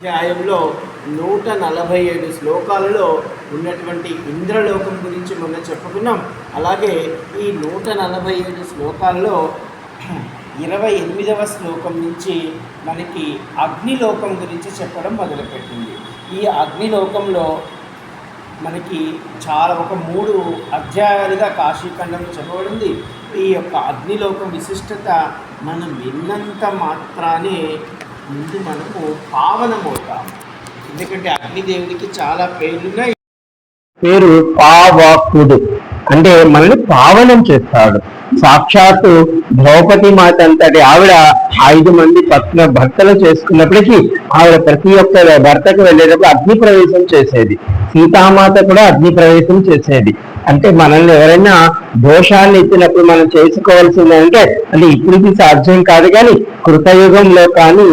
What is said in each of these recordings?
అధ్యాయంలో నూట నలభై ఏడు శ్లోకాలలో ఉన్నటువంటి ఇంద్రలోకం గురించి మొన్న చెప్పుకున్నాం. అలాగే ఈ నూట నలభై ఏడు శ్లోకాల్లో ఇరవై ఎనిమిదవ శ్లోకం నుంచి మనకి అగ్నిలోకం గురించి చెప్పడం మొదలుపెట్టింది. ఈ అగ్నిలోకంలో మనకి చాలా ఒక మూడు అధ్యాయాలుగా కాశీఖండం చెప్పబడింది. ఈ యొక్క అగ్నిలోకం విశిష్టత మనం విన్నంత మాత్రానే ముందు మనము పావనమవుతాము ఎందుకంటే అగ్నిదేవుడికి చాలా పేర్లున్నాయి. పేరు పావాకుడు అంటే మనల్ని పావనం చేస్తాడు. సాక్షాత్తు ద్రౌపది మాత అంతటి ఆవిడ ఐదు మంది పత్న భర్తలు చేసుకున్నప్పటికీ ఆవిడ ప్రతి ఒక్క భర్తకు వెళ్ళేటప్పుడు అగ్ని ప్రవేశం చేసేది. సీతామాత కూడా అగ్ని ప్రవేశం చేసేది. అంటే మనల్ని ఎవరైనా దోషాన్ని ఇచ్చినప్పుడు మనం చేసుకోవాల్సింది అంటే అంటే ఇప్పటికి సాధ్యం కాదు కానీ కృతయుగంలో కానీ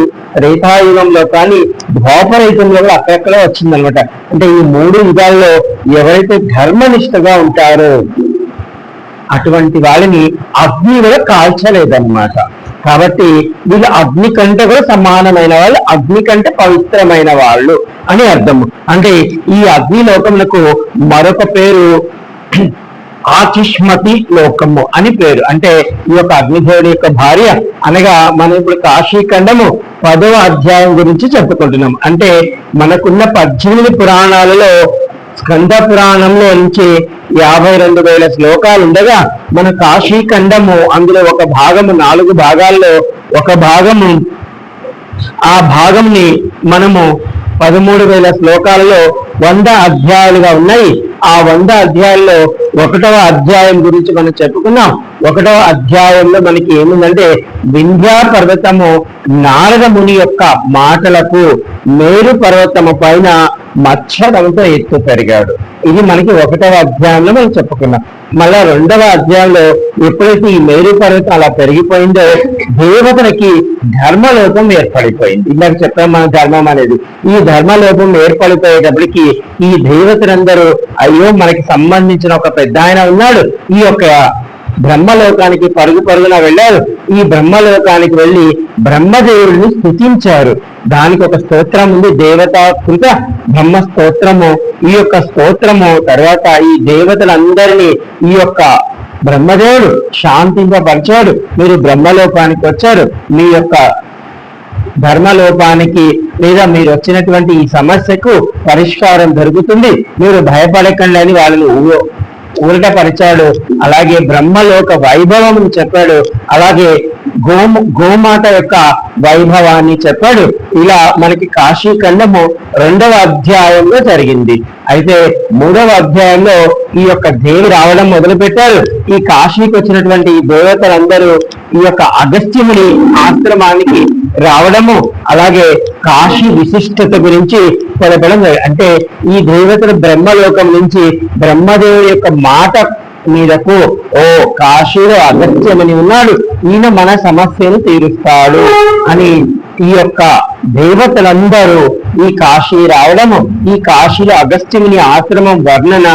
రేతాయుగంలో కానీ ద్వాపర యుగంలో కూడా అక్కడక్కడ వచ్చిందనమాట. అంటే ఈ మూడు యుగాల్లో ఎవరైతే ధర్మనిష్టగా ఉంటారో అటువంటి వాళ్ళని అగ్ని కూడా కాల్చలేదన్నమాట. కాబట్టి వీళ్ళు అగ్ని కంటే కూడా సమానమైన వాళ్ళు అగ్ని కంటే పవిత్రమైన వాళ్ళు అని అర్థము. అంటే ఈ అగ్ని లోకములకు మరొక పేరు ఆచిష్మతి లోకము అని పేరు. అంటే ఈ యొక్క అగ్నిదేవుడి యొక్క భార్య అనగా మనం ఇప్పుడు కాశీఖండము పదవ అధ్యాయం గురించి చెప్పుకుంటున్నాం. అంటే మనకున్న పద్దెనిమిది పురాణాలలో స్కంద పురాణంలో నుంచి యాభై రెండు వేల శ్లోకాలు ఉండగా మన కాశీఖండము అందులో ఒక భాగము నాలుగు భాగాల్లో ఒక భాగము ఆ భాగంని మనము పదమూడు వేల శ్లోకాలలో వంద అధ్యాయాలుగా ఉన్నాయి. ఆ వంద అధ్యాయాల్లో ఒకటవ అధ్యాయం గురించి మనం చెప్పుకున్నాం. ఒకటవ అధ్యాయంలో మనకి ఏముందంటే వింధ్యా పర్వతము నారద ముని యొక్క మాటలకు మేరు పర్వతము పైన మచ్చడంతో ఎత్తు పెరిగాడు. ఇది మనకి ఒకటవ అధ్యాయంలో మనం చెప్పుకున్నాం. మళ్ళా రెండవ అధ్యాయంలో ఎప్పుడైతే ఈ మేరు పర్వతం అలా పెరిగిపోయిందో దేవతలకి ధర్మలోపం ఏర్పడిపోయింది. ఇందాక చెప్పాం మన ధర్మం అనేది. ఈ ధర్మలోపం ఏర్పడిపోయేటప్పటికి ఈ దేవతలందరూ అయ్యో మనకి సంబంధించిన ఒక పెద్ద ఆయన ఉన్నాడు. ఈ యొక్క బ్రహ్మలోకానికి పరుగు పరుగున వెళ్ళారు. ఈ బ్రహ్మలోకానికి వెళ్ళి బ్రహ్మదేవుడిని స్థుతించారు దానికి ఒక స్తోత్రం ఉంది. దేవతాకృత బ్రహ్మ స్తోత్రము ఈ యొక్క స్తోత్రము తర్వాత ఈ దేవతలందరినీ ఈ యొక్క బ్రహ్మదేవుడు శాంతింపబరిచాడు మీరు బ్రహ్మలోకానికి వచ్చారు. మీ యొక్క ధర్మలోపానికి లేదా మీరు వచ్చినటువంటి ఈ సమస్యకు పరిష్కారం దొరుకుతుంది. మీరు భయపడకండి అని వాళ్ళని ఊరటపరిచాడు అలాగే బ్రహ్మలోక వైభవం చెప్పాడు. అలాగే గోము గోమాత యొక్క వైభవాన్ని చెప్పాడు. ఇలా మనకి కాశీ ఖండము రెండవ అధ్యాయంలో జరిగింది. అయితే మూడవ అధ్యాయంలో ఈ యొక్క దేవి రావడం మొదలు పెట్టారు ఈ కాశీకి వచ్చినటువంటి ఈ దేవతలందరూ ఈ యొక్క అగస్త్యముని ఆశ్రమానికి రావడము అలాగే కాశీ విశిష్టత గురించి తెలపడం అంటే ఈ దేవతలు బ్రహ్మలోకం నుంచి బ్రహ్మదేవుడి యొక్క మాట మీదకు ఓ కాశీలో అగత్యమని ఉన్నాడు. ఈయన మన సమస్యను తీరుస్తాడు అని ఈ యొక్క దేవతలందరూ ఈ కాశీ రావడము ఈ కాశీలో అగస్త్యముని ఆశ్రమం వర్ణన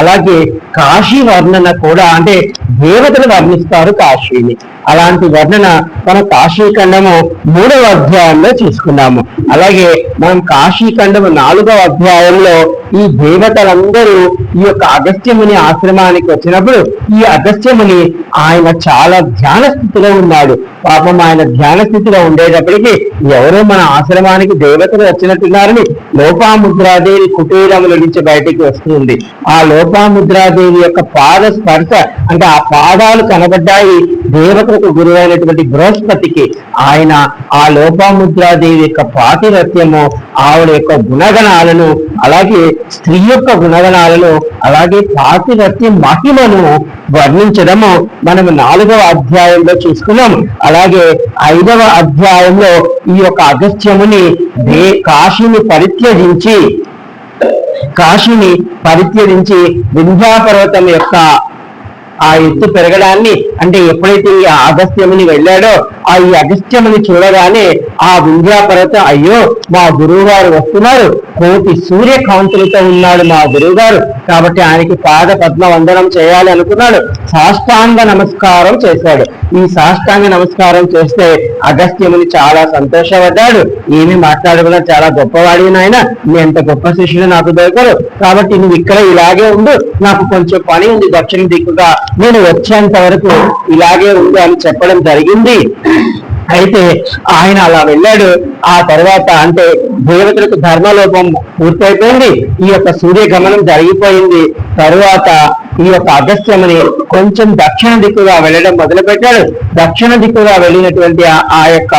అలాగే కాశీ వర్ణన కూడా అంటే దేవతలు వర్ణిస్తారు కాశీని. అలాంటి వర్ణన మన కాశీఖండము మూడవ అధ్యాయంలో చూసుకున్నాము. అలాగే మనం కాశీఖండము నాలుగవ అధ్యాయంలో ఈ దేవతలందరూ ఈ యొక్క అగస్త్యముని ఆశ్రమానికి వచ్చినప్పుడు ఈ అగస్త్యముని ఆయన చాలా ధ్యాన స్థితిలో ఉన్నాడు. పాపం ఆయన ధ్యాన స్థితిలో ఉండేటప్పటికి ఎవరో మన ఆశ్రమానికి దేవతలు వచ్చినట్టు వచ్చినట్టున్నారని లోపాముద్రాదేవి కుటీరముల నుంచి బయటికి వస్తుంది. ఆ లోపాముద్రాదేవి యొక్క పాద స్పర్శ అంటే ఆ పాదాలు కనబడ్డాయి దేవతలకు గురువైనటువంటి బృహస్పతికి. ఆయన ఆ లోపాముద్రాదేవి యొక్క పాతిరత్యము ఆవిడ యొక్క గుణగణాలను అలాగే స్త్రీ యొక్క గుణగణాలను అలాగే పాతిరత్య మహిమను వర్ణించడము మనం నాలుగవ అధ్యాయంలో చూసుకున్నాము. అలాగే ఐదవ అధ్యాయంలో ఈ యొక్క అగస్త్యముని దే కాశీని పరిత్యజించి కాశీని పరిత్యజించి వింధ్యాపర్వతం యొక్క ఆ ఎత్తు పెరగడాన్ని అంటే ఎప్పుడైతే ఈ అగస్త్యముని వెళ్ళాడో ఆ ఈ అగస్త్యముని చూడగానే ఆ వింధ్యాపర్వతం అయ్యో మా గురువు గారు వస్తున్నారు. కోటి సూర్యకాంతులతో ఉన్నాడు మా గురువు గారు కాబట్టి ఆయనకి పాద పద్మ వందనం చేయాలి అనుకున్నాడు. సాష్టాంగ నమస్కారం చేశాడు. ఈ సాష్టాంగ నమస్కారం చేస్తే అగస్త్యముని చాలా సంతోషపడ్డాడు. ఏమి మాట్లాడకుండా చాలా గొప్పవాడి నాయన. నీ ఎంత గొప్ప శిష్యుడు నాకు దొరకరు కాబట్టి నువ్వు ఇక్కడ ఇలాగే ఉండు. నాకు కొంచెం పని ఉంది దక్షిణ దిక్కుగా. నేను వచ్చేంత వరకు ఇలాగే ఉండు అని చెప్పడం జరిగింది. అయితే ఆయన అలా వెళ్ళాడు. ఆ తర్వాత అంటే దేవతలకు ధర్మలోపం పూర్తయిపోయింది. ఈ యొక్క సూర్యగమనం జరిగిపోయింది. తరువాత ఈ యొక్క అగస్త్యముని కొంచెం దక్షిణ దిక్కుగా వెళ్ళడం మొదలుపెట్టాడు. దక్షిణ దిక్కుగా వెళ్ళినటువంటి ఆ- ఆ యొక్క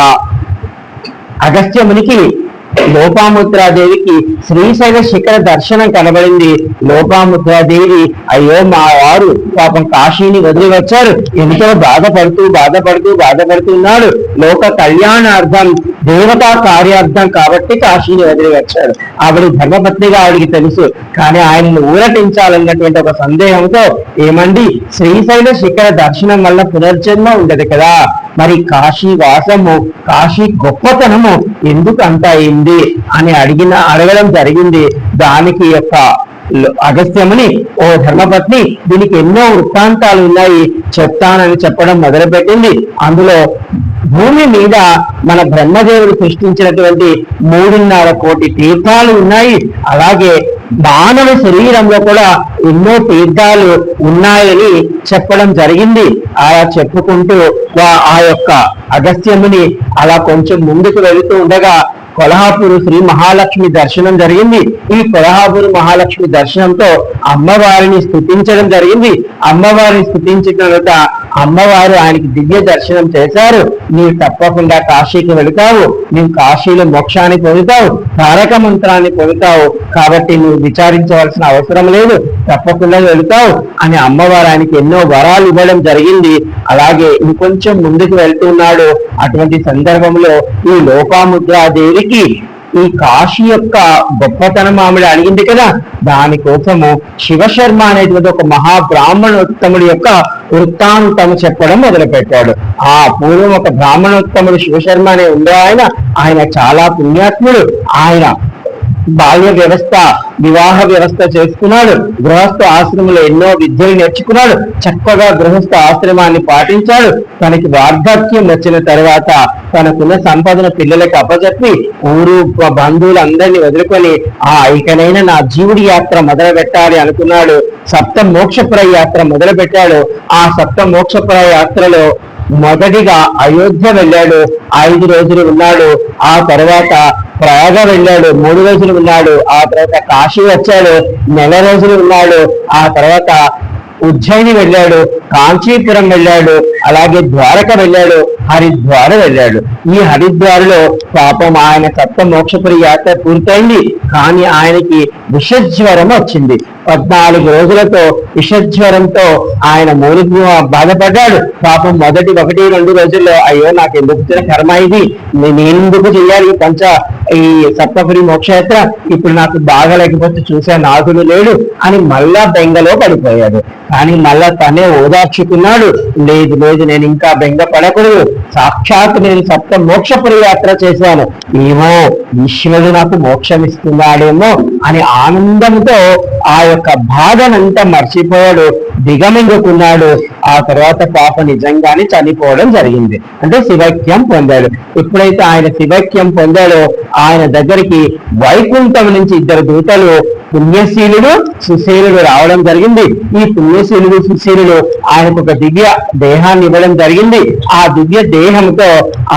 అగస్త్యమునికి లోపాముద్రాదేవికి శ్రీశైల శిఖర దర్శనం కనబడింది. లోపాముద్రాదేవి అయ్యో మా వారు పాపం కాశీని వదిలి వచ్చారు ఎంతో బాధపడుతూ బాధపడుతూ బాధపడుతున్నాడు. లోక కళ్యాణార్థం దేవతా కార్యార్థం కాబట్టి కాశీని వదిలి వచ్చాడు ఆవిడ ధర్మపత్నిగా ఆవిడికి తెలుసు. కానీ ఆయనను ఊరటించాలన్నటువంటి ఒక సందేహంతో ఏమండి శ్రీశైల శిఖర దర్శనం వల్ల పునర్జన్మ ఉండదు కదా. మరి కాశీ వాసము కాశీ గొప్పతనము ఎందుకు అంత అయింది అని అడిగిన అడగడం జరిగింది. దానికి యొక్క అగస్త్యముని ఓ ధర్మపత్ని దీనికి ఎన్నో వృత్తాంతాలు ఉన్నాయి చెప్తానని చెప్పడం మొదలుపెట్టింది. అందులో భూమి మీద మన బ్రహ్మదేవుడు సృష్టించినటువంటి మూడున్నర కోటి తీర్థాలు ఉన్నాయి. అలాగే మానవ శరీరంలో కూడా ఎన్నో తీర్థాలు ఉన్నాయని చెప్పడం జరిగింది. అలా చెప్పుకుంటూ వా- ఆ యొక్క అగస్త్యముని అలా కొంచెం ముందుకు వెళుతూ ఉండగా కొల్హాపూర్ శ్రీ మహాలక్ష్మి దర్శనం జరిగింది. ఈ కొల్హాపూర్ మహాలక్ష్మి దర్శనంతో అమ్మవారిని స్థుతించడం జరిగింది. అమ్మవారిని స్థుతించిన తర్వాత అమ్మవారు ఆయనకి దివ్య దర్శనం చేశారు. నీవు తప్పకుండా కాశీకి వెళుతావు. నీవు కాశీలో మోక్షాన్ని పొందుతావు. తారక మంత్రాన్ని పొందుతావు. కాబట్టి నువ్వు విచారించవలసిన అవసరం లేదు. తప్పకుండా వెళుతావు అని అమ్మవారు ఆయనకి ఎన్నో వరాలు ఇవ్వడం జరిగింది. అలాగే ఇంకొంచెం ముందుకు వెళ్తున్నాడు. అటువంటి సందర్భంలో ఈ లోపాముద్రాదేవికి ఈ కాశీ యొక్క గొప్పతనం ఆవిడ అడిగింది కదా. దానికోసము శివశర్మ అనేటువంటి ఒక మహాబ్రాహ్మణోత్తముడి యొక్క వృత్తాంతము చెప్పడం మొదలుపెట్టాడు. ఆ పూర్వం ఒక బ్రాహ్మణోత్తముడు శివశర్మ అనే ఉండే ఆయన ఆయన చాలా పుణ్యాత్ముడు. ఆయన బాల్య వ్యవస్థ వివాహ వ్యవస్థ చేసుకున్నాడు. గృహస్థ ఆశ్రమంలో ఎన్నో విద్యలు నేర్చుకున్నాడు. చక్కగా గృహస్థ ఆశ్రమాన్ని పాటించాడు. తనకి వార్ధక్యం వచ్చిన తర్వాత తనకున్న సంపదను పిల్లలకు అప్పచెప్పి ఊరు బంధువులందరినీ బంధువులు అందరినీ వదులుకొని ఆ ఇకనైనా నా జీవుడి యాత్ర మొదలు పెట్టాలి అనుకున్నాడు. సప్త మోక్షప్రయ యాత్ర మొదలు పెట్టాడు ఆ సప్త మోక్షప్ర యాత్రలో మొదటిగా అయోధ్య వెళ్ళాడు ఐదు రోజులు ఉన్నాడు ఆ తర్వాత ప్రయాగ వెళ్ళాడు మూడు రోజులు ఉన్నాడు ఆ తర్వాత కాశీ వచ్చాడు నెల రోజులు ఉన్నాడు ఆ తర్వాత ఉజ్జయిని వెళ్ళాడు కాంచీపురం వెళ్ళాడు అలాగే ద్వారక వెళ్ళాడు హరిద్వార వెళ్ళాడు. ఈ హరిద్వారలో పాపం ఆయన సప్త మోక్షపురి యాత్ర పూర్తయింది. కానీ ఆయనకి విషజ్వరం వచ్చింది. పద్నాలుగు రోజులతో విషజ్వరంతో ఆయన మూలికి బాధపడ్డాడు. పాపం మొదటి ఒకటి రెండు రోజుల్లో అయ్యో నాకు ఎందుకు కర్మ ఇది? నేను ఎందుకు చెయ్యాలి ఈ పంచ ఈ సప్తపురి మోక్షయాత్ర? ఇప్పుడు నాకు బాగా లేకపోతే చూసే నాథుడు లేడు అని మళ్ళా బెంగలో పడిపోయాడు. కానీ మళ్ళా తనే ఓదార్చుకున్నాడు. లేదు లేదు నేను ఇంకా బెంగ పడకూడదు. సాక్షాత్ నేను సప్త మోక్షపురి యాత్ర చేశాను. ఏమో ఈశ్వరుడు నాకు మోక్షం ఇస్తున్నాడేమో అని ఆనందంతో ఆ యొక్క బాధనంతా మర్చిపోయాడు దిగమింగుకున్నాడు. ఆ తర్వాత పాప నిజంగానే చనిపోవడం జరిగింది. అంటే శివైక్యం పొందాడు. ఎప్పుడైతే ఆయన శివైక్యం పొందాడో ఆయన దగ్గరికి వైకుంఠం నుంచి ఇద్దరు దూతలు పుణ్యశీలుడు సుశీలుడు రావడం జరిగింది. ఈ పుణ్యశీలుడు సుశీలుడు ఆయనకు ఒక దివ్య దేహాన్ని ఇవ్వడం జరిగింది. ఆ దివ్య దేహంతో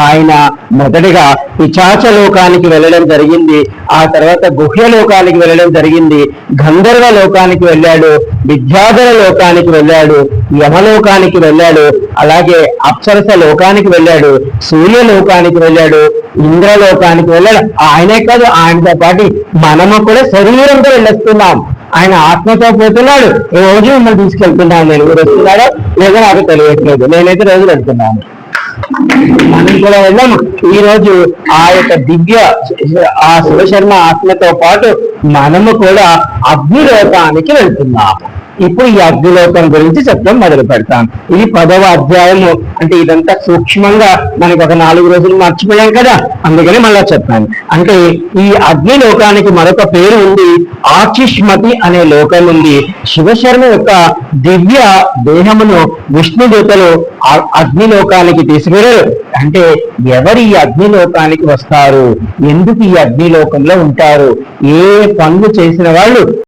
ఆయన మొదటిగా పిచాచ లోకానికి వెళ్ళడం జరిగింది. ఆ తర్వాత గుహ్య లోకానికి వెళ్ళడం జరిగింది. గంధర్వ లోకానికి వెళ్ళాడు విద్యాధర లోకానికి వెళ్ళాడు యమలోకానికి వెళ్ళాడు అలాగే అప్సరస లోకానికి వెళ్ళాడు సూర్య లోకానికి వెళ్ళాడు ఇంద్రలోకానికి వెళ్ళాడు. ఆయనే కాదు ఆయనతో పాటు మనము కూడా శరీరంతో వెళ్ళొస్తున్నాం. ఆయన ఆత్మతో పోతున్నాడు. రోజు మిమ్మల్ని తీసుకెళ్తున్నాను నేను. మీరు వస్తున్నాడో లేదో నాకు తెలియట్లేదు. నేనైతే రోజు వెళ్తున్నాను. మనం కూడా వెళ్ళాము. ఈ రోజు ఆ యొక్క దివ్య ఆ శివశర్మ ఆత్మతో పాటు మనము కూడా అగ్నిలోకానికి వెళ్తున్నాము. ఇప్పుడు ఈ అగ్నిలోకం గురించి చెప్పడం మొదలు పెడతాం. ఇది పదవ అధ్యాయము. అంటే ఇదంతా సూక్ష్మంగా మనకి ఒక నాలుగు రోజులు మర్చిపోయాం కదా. అందుకని మళ్ళా చెప్పాను. అంటే ఈ అగ్ని లోకానికి మరొక పేరు ఉంది. ఆచిష్మతి అనే లోకం ఉంది. శివశర్మ యొక్క దివ్య దేహమును విష్ణుదూతలు ఆ అగ్ని లోకానికి తీసుకెళ్ళారు అంటే ఎవరు ఈ అగ్ని లోకానికి వస్తారు? ఎందుకు ఈ అగ్ని లోకంలో ఉంటారు? ఏ పనులు చేసిన వాళ్ళు?